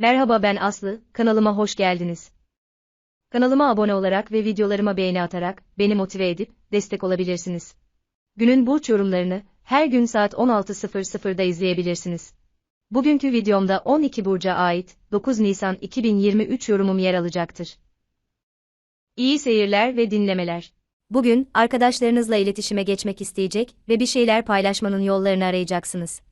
Merhaba ben Aslı, kanalıma hoş geldiniz. Kanalıma abone olarak ve videolarıma beğeni atarak beni motive edip destek olabilirsiniz. Günün burç yorumlarını her gün saat 16.00'da izleyebilirsiniz. Bugünkü videomda 12 burca ait 9 Nisan 2023 yorumum yer alacaktır. İyi seyirler ve dinlemeler. Bugün arkadaşlarınızla iletişime geçmek isteyecek ve bir şeyler paylaşmanın yollarını arayacaksınız.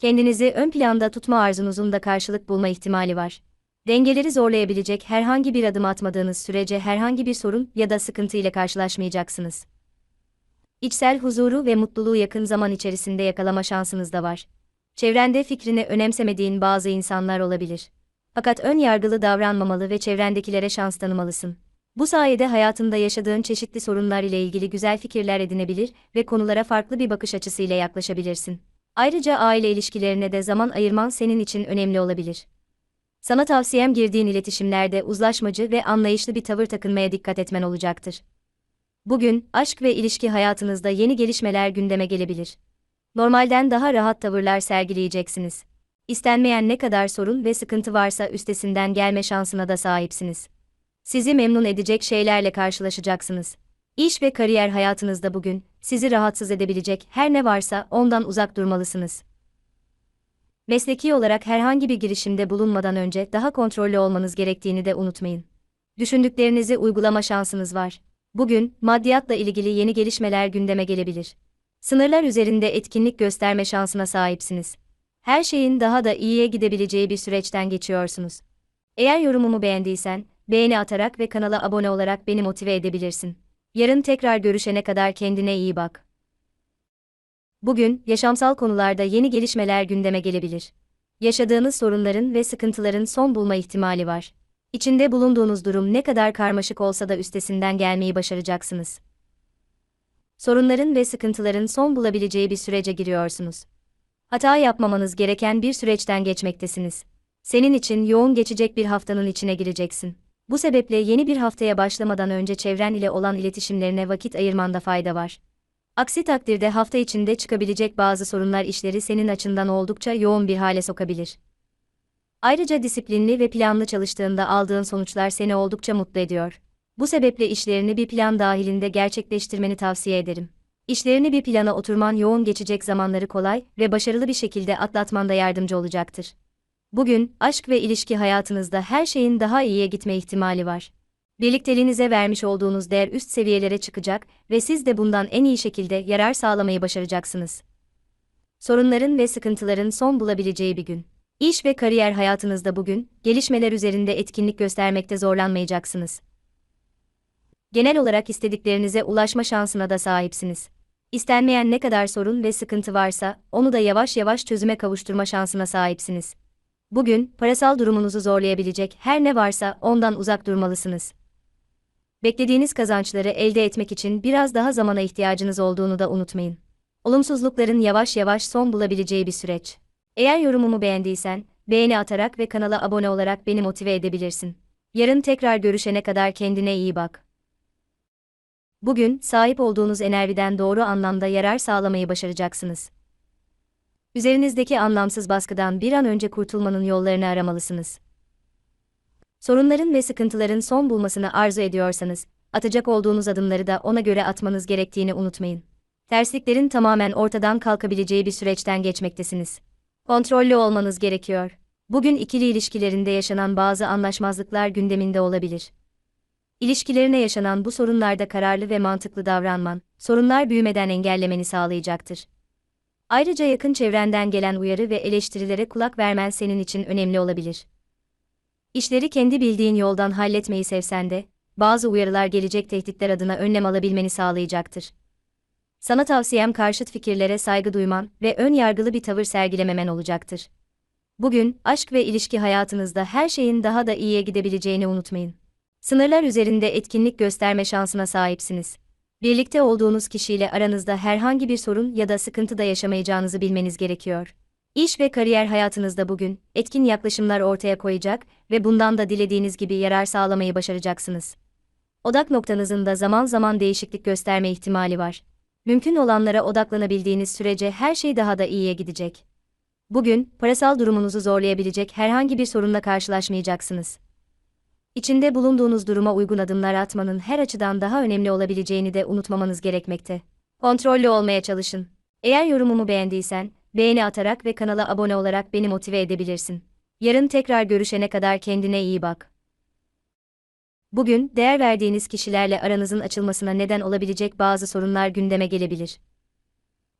Kendinizi ön planda tutma arzunuzun da karşılık bulma ihtimali var. Dengeleri zorlayabilecek herhangi bir adım atmadığınız sürece herhangi bir sorun ya da sıkıntı ile karşılaşmayacaksınız. İçsel huzuru ve mutluluğu yakın zaman içerisinde yakalama şansınız da var. Çevrende fikrini önemsemediğin bazı insanlar olabilir. Fakat ön yargılı davranmamalı ve çevrendekilere şans tanımalısın. Bu sayede hayatında yaşadığın çeşitli sorunlar ile ilgili güzel fikirler edinebilir ve konulara farklı bir bakış açısıyla yaklaşabilirsin. Ayrıca aile ilişkilerine de zaman ayırman senin için önemli olabilir. Sana tavsiyem girdiğin iletişimlerde uzlaşmacı ve anlayışlı bir tavır takınmaya dikkat etmen olacaktır. Bugün, aşk ve ilişki hayatınızda yeni gelişmeler gündeme gelebilir. Normalden daha rahat tavırlar sergileyeceksiniz. İstenmeyen ne kadar sorun ve sıkıntı varsa üstesinden gelme şansına da sahipsiniz. Sizi memnun edecek şeylerle karşılaşacaksınız. İş ve kariyer hayatınızda bugün, sizi rahatsız edebilecek her ne varsa ondan uzak durmalısınız. Mesleki olarak herhangi bir girişimde bulunmadan önce daha kontrollü olmanız gerektiğini de unutmayın. Düşündüklerinizi uygulama şansınız var. Bugün, maddiyatla ilgili yeni gelişmeler gündeme gelebilir. Sınırlar üzerinde etkinlik gösterme şansına sahipsiniz. Her şeyin daha da iyiye gidebileceği bir süreçten geçiyorsunuz. Eğer yorumumu beğendiysen, beğeni atarak ve kanala abone olarak beni motive edebilirsin. Yarın tekrar görüşene kadar kendine iyi bak. Bugün, yaşamsal konularda yeni gelişmeler gündeme gelebilir. Yaşadığınız sorunların ve sıkıntıların son bulma ihtimali var. İçinde bulunduğunuz durum ne kadar karmaşık olsa da üstesinden gelmeyi başaracaksınız. Sorunların ve sıkıntıların son bulabileceği bir sürece giriyorsunuz. Hata yapmamanız gereken bir süreçten geçmektesiniz. Senin için yoğun geçecek bir haftanın içine gireceksin. Bu sebeple yeni bir haftaya başlamadan önce çevren ile olan iletişimlerine vakit ayırmanda fayda var. Aksi takdirde hafta içinde çıkabilecek bazı sorunlar işleri senin açından oldukça yoğun bir hale sokabilir. Ayrıca disiplinli ve planlı çalıştığında aldığın sonuçlar seni oldukça mutlu ediyor. Bu sebeple işlerini bir plan dahilinde gerçekleştirmeni tavsiye ederim. İşlerini bir plana oturman yoğun geçecek zamanları kolay ve başarılı bir şekilde atlatmanda yardımcı olacaktır. Bugün, aşk ve ilişki hayatınızda her şeyin daha iyiye gitme ihtimali var. Birlikteliğinize vermiş olduğunuz değer üst seviyelere çıkacak ve siz de bundan en iyi şekilde yarar sağlamayı başaracaksınız. Sorunların ve sıkıntıların son bulabileceği bir gün. İş ve kariyer hayatınızda bugün, gelişmeler üzerinde etkinlik göstermekte zorlanmayacaksınız. Genel olarak istediklerinize ulaşma şansına da sahipsiniz. İstenmeyen ne kadar sorun ve sıkıntı varsa, onu da yavaş yavaş çözüme kavuşturma şansına sahipsiniz. Bugün, parasal durumunuzu zorlayabilecek her ne varsa ondan uzak durmalısınız. Beklediğiniz kazançları elde etmek için biraz daha zamana ihtiyacınız olduğunu da unutmayın. Olumsuzlukların yavaş yavaş son bulabileceği bir süreç. Eğer yorumumu beğendiysen, beğeni atarak ve kanala abone olarak beni motive edebilirsin. Yarın tekrar görüşene kadar kendine iyi bak. Bugün, sahip olduğunuz enerjiden doğru anlamda yarar sağlamayı başaracaksınız. Üzerinizdeki anlamsız baskıdan bir an önce kurtulmanın yollarını aramalısınız. Sorunların ve sıkıntıların son bulmasını arzu ediyorsanız, atacak olduğunuz adımları da ona göre atmanız gerektiğini unutmayın. Tersliklerin tamamen ortadan kalkabileceği bir süreçten geçmektesiniz. Kontrollü olmanız gerekiyor. Bugün ikili ilişkilerinde yaşanan bazı anlaşmazlıklar gündeminde olabilir. İlişkilerine yaşanan bu sorunlarda kararlı ve mantıklı davranman, sorunlar büyümeden engellemeni sağlayacaktır. Ayrıca yakın çevrenden gelen uyarı ve eleştirilere kulak vermen senin için önemli olabilir. İşleri kendi bildiğin yoldan halletmeyi sevsen de, bazı uyarılar gelecek tehditler adına önlem alabilmeni sağlayacaktır. Sana tavsiyem karşıt fikirlere saygı duyman ve ön yargılı bir tavır sergilememen olacaktır. Bugün, aşk ve ilişki hayatınızda her şeyin daha da iyiye gidebileceğini unutmayın. Sınırlar üzerinde etkinlik gösterme şansına sahipsiniz. Birlikte olduğunuz kişiyle aranızda herhangi bir sorun ya da sıkıntı da yaşamayacağınızı bilmeniz gerekiyor. İş ve kariyer hayatınızda bugün etkin yaklaşımlar ortaya koyacak ve bundan da dilediğiniz gibi yarar sağlamayı başaracaksınız. Odak noktanızın da zaman zaman değişiklik gösterme ihtimali var. Mümkün olanlara odaklanabildiğiniz sürece her şey daha da iyiye gidecek. Bugün, parasal durumunuzu zorlayabilecek herhangi bir sorunla karşılaşmayacaksınız. İçinde bulunduğunuz duruma uygun adımlar atmanın her açıdan daha önemli olabileceğini de unutmamanız gerekmekte. Kontrollü olmaya çalışın. Eğer yorumumu beğendiysen, beğeni atarak ve kanala abone olarak beni motive edebilirsin. Yarın tekrar görüşene kadar kendine iyi bak. Bugün, değer verdiğiniz kişilerle aranızın açılmasına neden olabilecek bazı sorunlar gündeme gelebilir.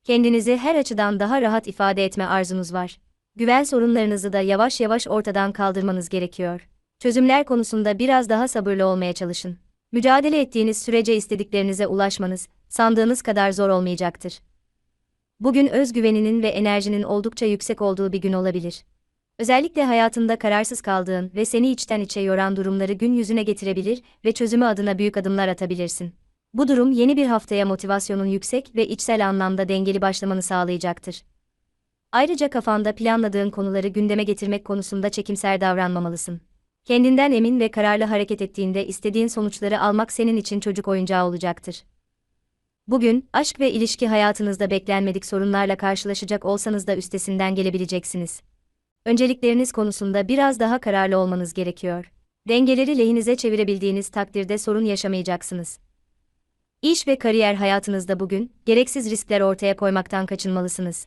Kendinizi her açıdan daha rahat ifade etme arzunuz var. Güven sorunlarınızı da yavaş yavaş ortadan kaldırmanız gerekiyor. Çözümler konusunda biraz daha sabırlı olmaya çalışın. Mücadele ettiğiniz sürece istediklerinize ulaşmanız, sandığınız kadar zor olmayacaktır. Bugün özgüveninin ve enerjinin oldukça yüksek olduğu bir gün olabilir. Özellikle hayatında kararsız kaldığın ve seni içten içe yoran durumları gün yüzüne getirebilir ve çözümü adına büyük adımlar atabilirsin. Bu durum yeni bir haftaya motivasyonun yüksek ve içsel anlamda dengeli başlamanı sağlayacaktır. Ayrıca kafanda planladığın konuları gündeme getirmek konusunda çekimser davranmamalısın. Kendinden emin ve kararlı hareket ettiğinde istediğin sonuçları almak senin için çocuk oyuncağı olacaktır. Bugün, aşk ve ilişki hayatınızda beklenmedik sorunlarla karşılaşacak olsanız da üstesinden gelebileceksiniz. Öncelikleriniz konusunda biraz daha kararlı olmanız gerekiyor. Dengeleri lehinize çevirebildiğiniz takdirde sorun yaşamayacaksınız. İş ve kariyer hayatınızda bugün, gereksiz riskler ortaya koymaktan kaçınmalısınız.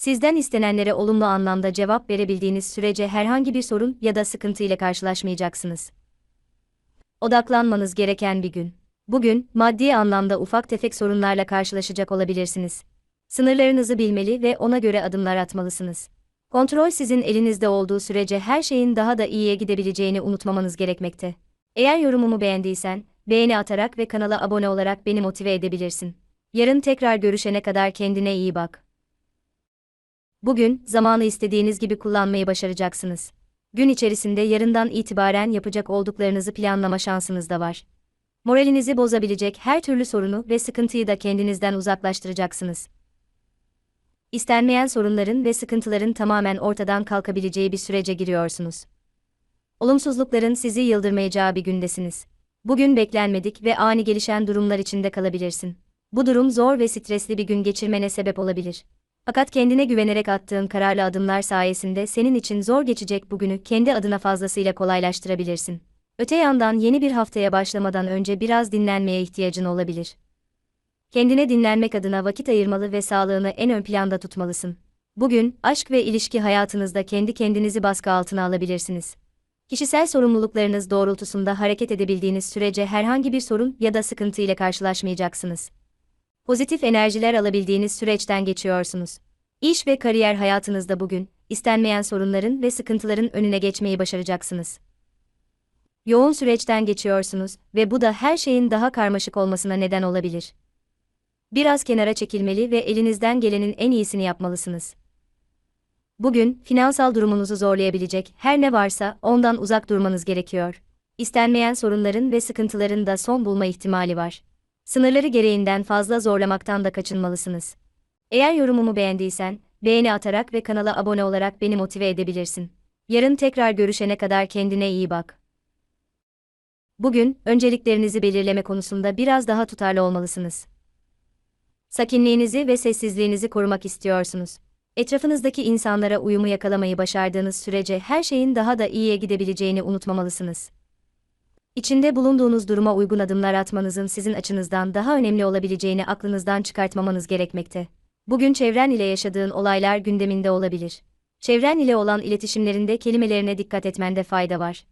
Sizden istenenlere olumlu anlamda cevap verebildiğiniz sürece herhangi bir sorun ya da sıkıntı ile karşılaşmayacaksınız. Odaklanmanız gereken bir gün. Bugün, maddi anlamda ufak tefek sorunlarla karşılaşacak olabilirsiniz. Sınırlarınızı bilmeli ve ona göre adımlar atmalısınız. Kontrol sizin elinizde olduğu sürece her şeyin daha da iyiye gidebileceğini unutmamanız gerekmekte. Eğer yorumumu beğendiysen, beğeni atarak ve kanala abone olarak beni motive edebilirsin. Yarın tekrar görüşene kadar kendine iyi bak. Bugün, zamanı istediğiniz gibi kullanmayı başaracaksınız. Gün içerisinde yarından itibaren yapacak olduklarınızı planlama şansınız da var. Moralinizi bozabilecek her türlü sorunu ve sıkıntıyı da kendinizden uzaklaştıracaksınız. İstenmeyen sorunların ve sıkıntıların tamamen ortadan kalkabileceği bir sürece giriyorsunuz. Olumsuzlukların sizi yıldırmayacağı bir gündesiniz. Bugün beklenmedik ve ani gelişen durumlar içinde kalabilirsin. Bu durum zor ve stresli bir gün geçirmene sebep olabilir. Fakat kendine güvenerek attığın kararlı adımlar sayesinde senin için zor geçecek bugünü kendi adına fazlasıyla kolaylaştırabilirsin. Öte yandan yeni bir haftaya başlamadan önce biraz dinlenmeye ihtiyacın olabilir. Kendine dinlenmek adına vakit ayırmalı ve sağlığını en ön planda tutmalısın. Bugün, aşk ve ilişki hayatınızda kendi kendinizi baskı altına alabilirsiniz. Kişisel sorumluluklarınız doğrultusunda hareket edebildiğiniz sürece herhangi bir sorun ya da sıkıntı ile karşılaşmayacaksınız. Pozitif enerjiler alabildiğiniz süreçten geçiyorsunuz. İş ve kariyer hayatınızda bugün, istenmeyen sorunların ve sıkıntıların önüne geçmeyi başaracaksınız. Yoğun süreçten geçiyorsunuz ve bu da her şeyin daha karmaşık olmasına neden olabilir. Biraz kenara çekilmeli ve elinizden gelenin en iyisini yapmalısınız. Bugün, finansal durumunuzu zorlayabilecek her ne varsa ondan uzak durmanız gerekiyor. İstenmeyen sorunların ve sıkıntıların da son bulma ihtimali var. Sınırları gereğinden fazla zorlamaktan da kaçınmalısınız. Eğer yorumumu beğendiysen, beğeni atarak ve kanala abone olarak beni motive edebilirsin. Yarın tekrar görüşene kadar kendine iyi bak. Bugün, önceliklerinizi belirleme konusunda biraz daha tutarlı olmalısınız. Sakinliğinizi ve sessizliğinizi korumak istiyorsunuz. Etrafınızdaki insanlara uyumu yakalamayı başardığınız sürece her şeyin daha da iyiye gidebileceğini unutmamalısınız. İçinde bulunduğunuz duruma uygun adımlar atmanızın sizin açınızdan daha önemli olabileceğini aklınızdan çıkartmamanız gerekmekte. Bugün çevren ile yaşadığın olaylar gündeminde olabilir. Çevren ile olan iletişimlerinde kelimelerine dikkat etmende fayda var.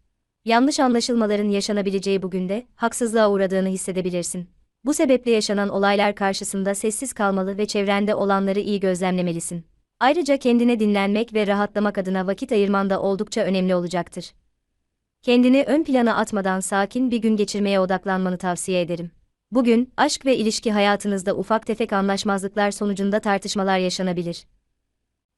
Yanlış anlaşılmaların yaşanabileceği bugün de haksızlığa uğradığını hissedebilirsin. Bu sebeple yaşanan olaylar karşısında sessiz kalmalı ve çevrende olanları iyi gözlemlemelisin. Ayrıca kendine dinlenmek ve rahatlamak adına vakit ayırman da oldukça önemli olacaktır. Kendini ön plana atmadan sakin bir gün geçirmeye odaklanmanı tavsiye ederim. Bugün, aşk ve ilişki hayatınızda ufak tefek anlaşmazlıklar sonucunda tartışmalar yaşanabilir.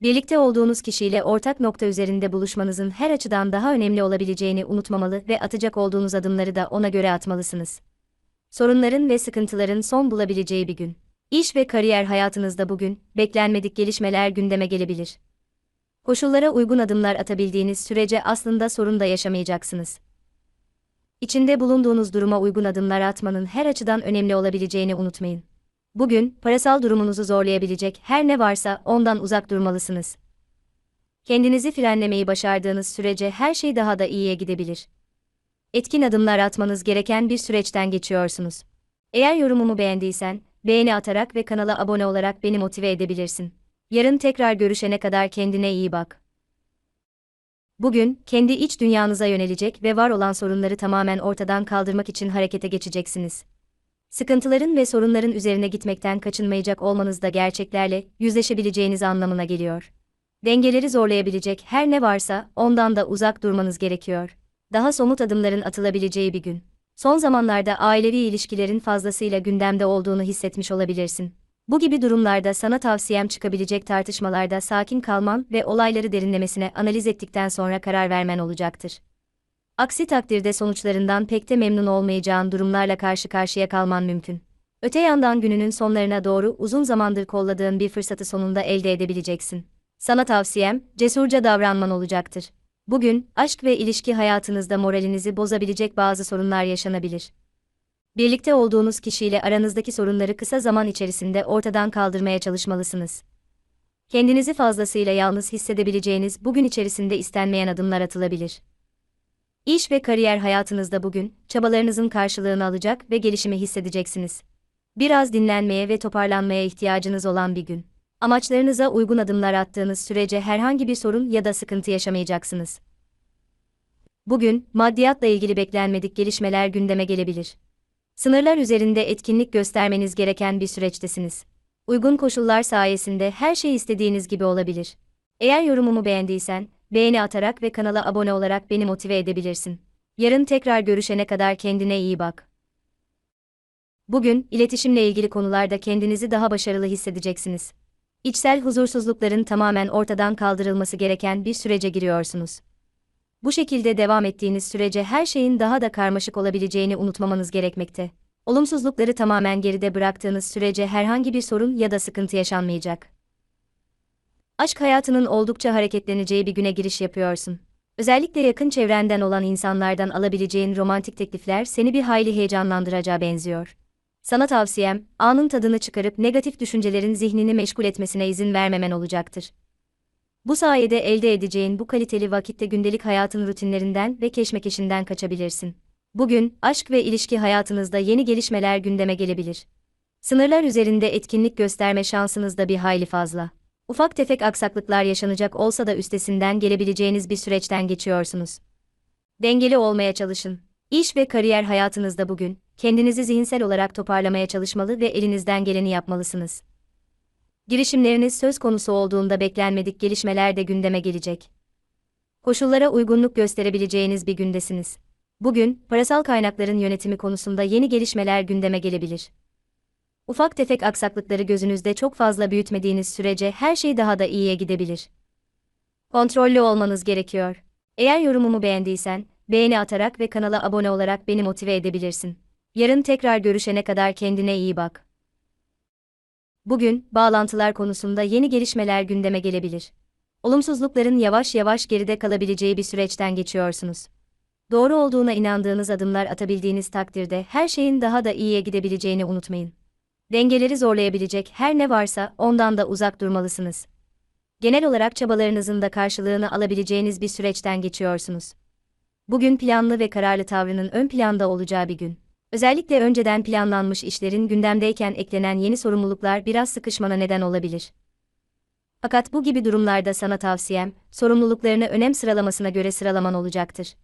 Birlikte olduğunuz kişiyle ortak nokta üzerinde buluşmanızın her açıdan daha önemli olabileceğini unutmamalı ve atacak olduğunuz adımları da ona göre atmalısınız. Sorunların ve sıkıntıların son bulabileceği bir gün. İş ve kariyer hayatınızda bugün, beklenmedik gelişmeler gündeme gelebilir. Koşullara uygun adımlar atabildiğiniz sürece aslında sorun da yaşamayacaksınız. İçinde bulunduğunuz duruma uygun adımlar atmanın her açıdan önemli olabileceğini unutmayın. Bugün, parasal durumunuzu zorlayabilecek her ne varsa ondan uzak durmalısınız. Kendinizi frenlemeyi başardığınız sürece her şey daha da iyiye gidebilir. Etkin adımlar atmanız gereken bir süreçten geçiyorsunuz. Eğer yorumumu beğendiysen, beğeni atarak ve kanala abone olarak beni motive edebilirsin. Yarın tekrar görüşene kadar kendine iyi bak. Bugün, kendi iç dünyanıza yönelecek ve var olan sorunları tamamen ortadan kaldırmak için harekete geçeceksiniz. Sıkıntıların ve sorunların üzerine gitmekten kaçınmayacak olmanız da gerçeklerle yüzleşebileceğiniz anlamına geliyor. Dengeleri zorlayabilecek her ne varsa ondan da uzak durmanız gerekiyor. Daha somut adımların atılabileceği bir gün. Son zamanlarda ailevi ilişkilerin fazlasıyla gündemde olduğunu hissetmiş olabilirsin. Bu gibi durumlarda sana tavsiyem çıkabilecek tartışmalarda sakin kalman ve olayları derinlemesine analiz ettikten sonra karar vermen olacaktır. Aksi takdirde sonuçlarından pek de memnun olmayacağın durumlarla karşı karşıya kalman mümkün. Öte yandan gününün sonlarına doğru uzun zamandır kolladığın bir fırsatı sonunda elde edebileceksin. Sana tavsiyem, cesurca davranman olacaktır. Bugün, aşk ve ilişki hayatınızda moralinizi bozabilecek bazı sorunlar yaşanabilir. Birlikte olduğunuz kişiyle aranızdaki sorunları kısa zaman içerisinde ortadan kaldırmaya çalışmalısınız. Kendinizi fazlasıyla yalnız hissedebileceğiniz bugün içerisinde istenmeyen adımlar atılabilir. İş ve kariyer hayatınızda bugün, çabalarınızın karşılığını alacak ve gelişimi hissedeceksiniz. Biraz dinlenmeye ve toparlanmaya ihtiyacınız olan bir gün. Amaçlarınıza uygun adımlar attığınız sürece herhangi bir sorun ya da sıkıntı yaşamayacaksınız. Bugün, maddiyatla ilgili beklenmedik gelişmeler gündeme gelebilir. Sınırlar üzerinde etkinlik göstermeniz gereken bir süreçtesiniz. Uygun koşullar sayesinde her şey istediğiniz gibi olabilir. Eğer yorumumu beğendiysen, beğeni atarak ve kanala abone olarak beni motive edebilirsin. Yarın tekrar görüşene kadar kendine iyi bak. Bugün, iletişimle ilgili konularda kendinizi daha başarılı hissedeceksiniz. İçsel huzursuzlukların tamamen ortadan kaldırılması gereken bir sürece giriyorsunuz. Bu şekilde devam ettiğiniz sürece her şeyin daha da karmaşık olabileceğini unutmamanız gerekmekte. Olumsuzlukları tamamen geride bıraktığınız sürece herhangi bir sorun ya da sıkıntı yaşanmayacak. Aşk hayatının oldukça hareketleneceği bir güne giriş yapıyorsun. Özellikle yakın çevrenden olan insanlardan alabileceğin romantik teklifler seni bir hayli heyecanlandıracağı benziyor. Sana tavsiyem, anın tadını çıkarıp negatif düşüncelerin zihnini meşgul etmesine izin vermemen olacaktır. Bu sayede elde edeceğin bu kaliteli vakitte gündelik hayatın rutinlerinden ve keşmekeşinden kaçabilirsin. Bugün, aşk ve ilişki hayatınızda yeni gelişmeler gündeme gelebilir. Sınırlar üzerinde etkinlik gösterme şansınız da bir hayli fazla. Ufak tefek aksaklıklar yaşanacak olsa da üstesinden gelebileceğiniz bir süreçten geçiyorsunuz. Dengeli olmaya çalışın. İş ve kariyer hayatınızda bugün, kendinizi zihinsel olarak toparlamaya çalışmalı ve elinizden geleni yapmalısınız. Girişimleriniz söz konusu olduğunda beklenmedik gelişmeler de gündeme gelecek. Koşullara uygunluk gösterebileceğiniz bir gündesiniz. Bugün, parasal kaynakların yönetimi konusunda yeni gelişmeler gündeme gelebilir. Ufak tefek aksaklıkları gözünüzde çok fazla büyütmediğiniz sürece her şey daha da iyiye gidebilir. Kontrollü olmanız gerekiyor. Eğer yorumumu beğendiysen, beğeni atarak ve kanala abone olarak beni motive edebilirsin. Yarın tekrar görüşene kadar kendine iyi bak. Bugün, bağlantılar konusunda yeni gelişmeler gündeme gelebilir. Olumsuzlukların yavaş yavaş geride kalabileceği bir süreçten geçiyorsunuz. Doğru olduğuna inandığınız adımlar atabildiğiniz takdirde her şeyin daha da iyiye gidebileceğini unutmayın. Dengeleri zorlayabilecek her ne varsa ondan da uzak durmalısınız. Genel olarak çabalarınızın da karşılığını alabileceğiniz bir süreçten geçiyorsunuz. Bugün planlı ve kararlı tavrının ön planda olacağı bir gün. Özellikle önceden planlanmış işlerin gündemdeyken eklenen yeni sorumluluklar biraz sıkışmana neden olabilir. Fakat bu gibi durumlarda sana tavsiyem, sorumluluklarını önem sıralamasına göre sıralaman olacaktır.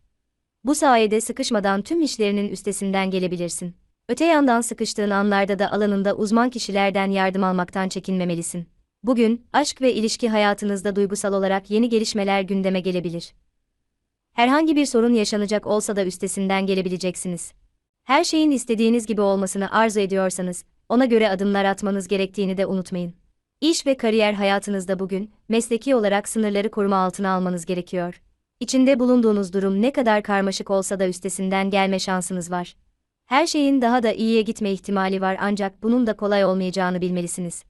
Bu sayede sıkışmadan tüm işlerinin üstesinden gelebilirsin. Öte yandan sıkıştığın anlarda da alanında uzman kişilerden yardım almaktan çekinmemelisin. Bugün, aşk ve ilişki hayatınızda duygusal olarak yeni gelişmeler gündeme gelebilir. Herhangi bir sorun yaşanacak olsa da üstesinden gelebileceksiniz. Her şeyin istediğiniz gibi olmasını arzu ediyorsanız, ona göre adımlar atmanız gerektiğini de unutmayın. İş ve kariyer hayatınızda bugün, mesleki olarak sınırları koruma altına almanız gerekiyor. İçinde bulunduğunuz durum ne kadar karmaşık olsa da üstesinden gelme şansınız var. Her şeyin daha da iyiye gitme ihtimali var ancak bunun da kolay olmayacağını bilmelisiniz.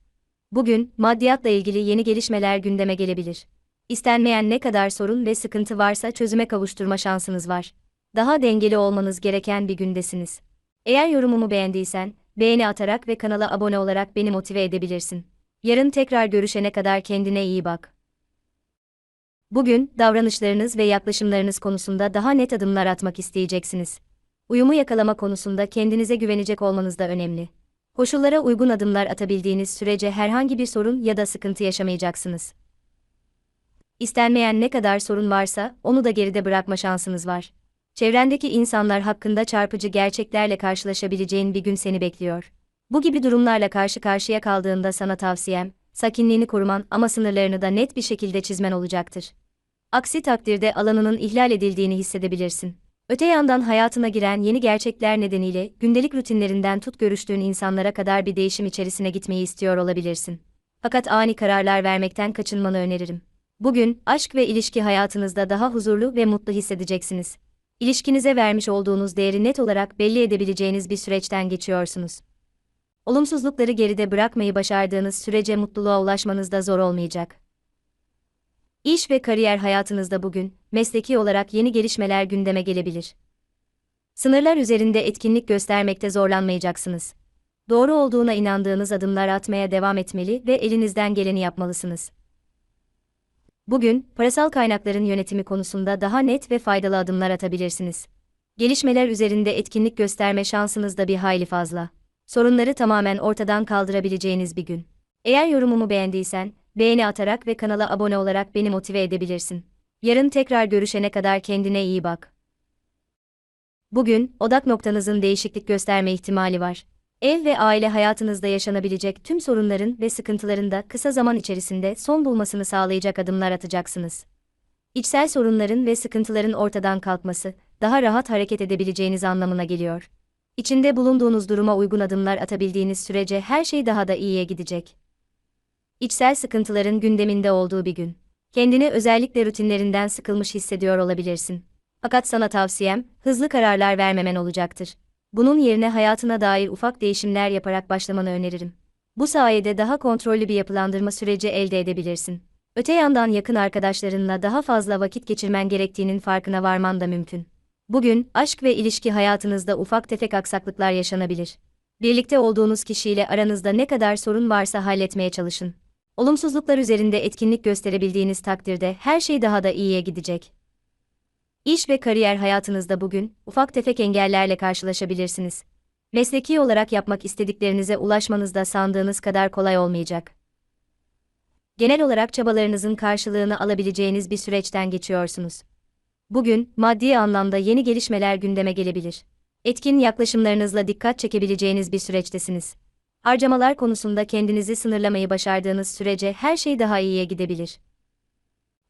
Bugün, maddiyatla ilgili yeni gelişmeler gündeme gelebilir. İstenmeyen ne kadar sorun ve sıkıntı varsa çözüme kavuşturma şansınız var daha dengeli olmanız gereken bir gündesiniz. Eğer yorumumu beğendiysen, beğeni atarak ve kanala abone olarak beni motive edebilirsin. Yarın tekrar görüşene kadar kendine iyi bak. Bugün, davranışlarınız ve yaklaşımlarınız konusunda daha net adımlar atmak isteyeceksiniz. Uyumu yakalama konusunda kendinize güvenecek olmanız da önemli. Koşullara uygun adımlar atabildiğiniz sürece herhangi bir sorun ya da sıkıntı yaşamayacaksınız. İstenmeyen ne kadar sorun varsa, onu da geride bırakma şansınız var. Çevrendeki insanlar hakkında çarpıcı gerçeklerle karşılaşabileceğin bir gün seni bekliyor. Bu gibi durumlarla karşı karşıya kaldığında sana tavsiyem, sakinliğini koruman ama sınırlarını da net bir şekilde çizmen olacaktır. Aksi takdirde alanının ihlal edildiğini hissedebilirsin. Öte yandan hayatına giren yeni gerçekler nedeniyle gündelik rutinlerinden tut görüştüğün insanlara kadar bir değişim içerisine gitmeyi istiyor olabilirsin. Fakat ani kararlar vermekten kaçınmanı öneririm. Bugün aşk ve ilişki hayatınızda daha huzurlu ve mutlu hissedeceksiniz. İlişkinize vermiş olduğunuz değeri net olarak belli edebileceğiniz bir süreçten geçiyorsunuz. Olumsuzlukları geride bırakmayı başardığınız sürece mutluluğa ulaşmanız da zor olmayacak. İş ve kariyer hayatınızda bugün, mesleki olarak yeni gelişmeler gündeme gelebilir. Sınırlar üzerinde etkinlik göstermekte zorlanmayacaksınız. Doğru olduğuna inandığınız adımlar atmaya devam etmeli ve elinizden geleni yapmalısınız. Bugün, parasal kaynakların yönetimi konusunda daha net ve faydalı adımlar atabilirsiniz. Gelişmeler üzerinde etkinlik gösterme şansınız da bir hayli fazla. Sorunları tamamen ortadan kaldırabileceğiniz bir gün. Eğer yorumumu beğendiysen, beğeni atarak ve kanala abone olarak beni motive edebilirsin. Yarın tekrar görüşene kadar kendine iyi bak. Bugün, odak noktanızın değişiklik gösterme ihtimali var. Ev ve aile hayatınızda yaşanabilecek tüm sorunların ve sıkıntıların da kısa zaman içerisinde son bulmasını sağlayacak adımlar atacaksınız. İçsel sorunların ve sıkıntıların ortadan kalkması, daha rahat hareket edebileceğiniz anlamına geliyor. İçinde bulunduğunuz duruma uygun adımlar atabildiğiniz sürece her şey daha da iyiye gidecek. İçsel sıkıntıların gündeminde olduğu bir gün. Kendini özellikle rutinlerinden sıkılmış hissediyor olabilirsin. Fakat sana tavsiyem, hızlı kararlar vermemen olacaktır. Bunun yerine hayatına dair ufak değişimler yaparak başlamanı öneririm. Bu sayede daha kontrollü bir yapılandırma süreci elde edebilirsin. Öte yandan yakın arkadaşlarınla daha fazla vakit geçirmen gerektiğinin farkına varman da mümkün. Bugün, aşk ve ilişki hayatınızda ufak tefek aksaklıklar yaşanabilir. Birlikte olduğunuz kişiyle aranızda ne kadar sorun varsa halletmeye çalışın. Olumsuzluklar üzerinde etkinlik gösterebildiğiniz takdirde her şey daha da iyiye gidecek. İş ve kariyer hayatınızda bugün ufak tefek engellerle karşılaşabilirsiniz. Mesleki olarak yapmak istediklerinize ulaşmanız da sandığınız kadar kolay olmayacak. Genel olarak çabalarınızın karşılığını alabileceğiniz bir süreçten geçiyorsunuz. Bugün maddi anlamda yeni gelişmeler gündeme gelebilir. Etkin yaklaşımlarınızla dikkat çekebileceğiniz bir süreçtesiniz. Harcamalar konusunda kendinizi sınırlamayı başardığınız sürece her şey daha iyiye gidebilir.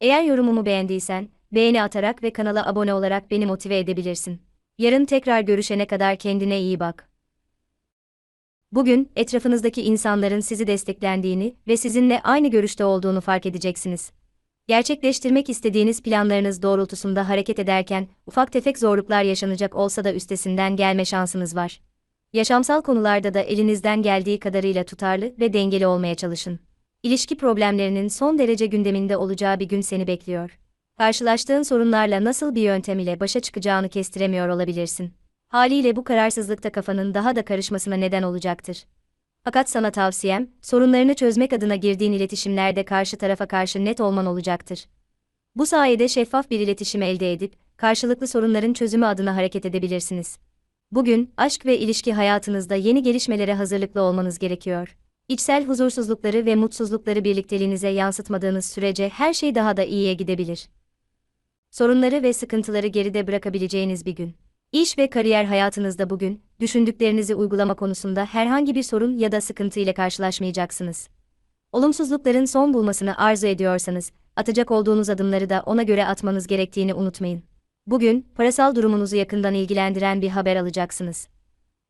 Eğer yorumumu beğendiysen, beğeni atarak ve kanala abone olarak beni motive edebilirsin. Yarın tekrar görüşene kadar kendine iyi bak. Bugün, etrafınızdaki insanların sizi desteklendiğini ve sizinle aynı görüşte olduğunu fark edeceksiniz. Gerçekleştirmek istediğiniz planlarınız doğrultusunda hareket ederken, ufak tefek zorluklar yaşanacak olsa da üstesinden gelme şansınız var. Yaşamsal konularda da elinizden geldiği kadarıyla tutarlı ve dengeli olmaya çalışın. İlişki problemlerinin son derece gündeminde olacağı bir gün seni bekliyor. Karşılaştığın sorunlarla nasıl bir yöntem ile başa çıkacağını kestiremiyor olabilirsin. Haliyle bu kararsızlıkta kafanın daha da karışmasına neden olacaktır. Fakat sana tavsiyem, sorunlarını çözmek adına girdiğin iletişimlerde karşı tarafa karşı net olman olacaktır. Bu sayede şeffaf bir iletişim elde edip, karşılıklı sorunların çözümü adına hareket edebilirsiniz. Bugün, aşk ve ilişki hayatınızda yeni gelişmelere hazırlıklı olmanız gerekiyor. İçsel huzursuzlukları ve mutsuzlukları birlikteliğinize yansıtmadığınız sürece her şey daha da iyiye gidebilir. Sorunları ve sıkıntıları geride bırakabileceğiniz bir gün. İş ve kariyer hayatınızda bugün, düşündüklerinizi uygulama konusunda herhangi bir sorun ya da sıkıntı ile karşılaşmayacaksınız. Olumsuzlukların son bulmasını arzu ediyorsanız, atacak olduğunuz adımları da ona göre atmanız gerektiğini unutmayın. Bugün, parasal durumunuzu yakından ilgilendiren bir haber alacaksınız.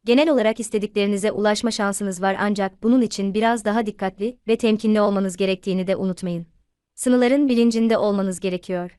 Genel olarak istediklerinize ulaşma şansınız var ancak bunun için biraz daha dikkatli ve temkinli olmanız gerektiğini de unutmayın. Sınırların bilincinde olmanız gerekiyor.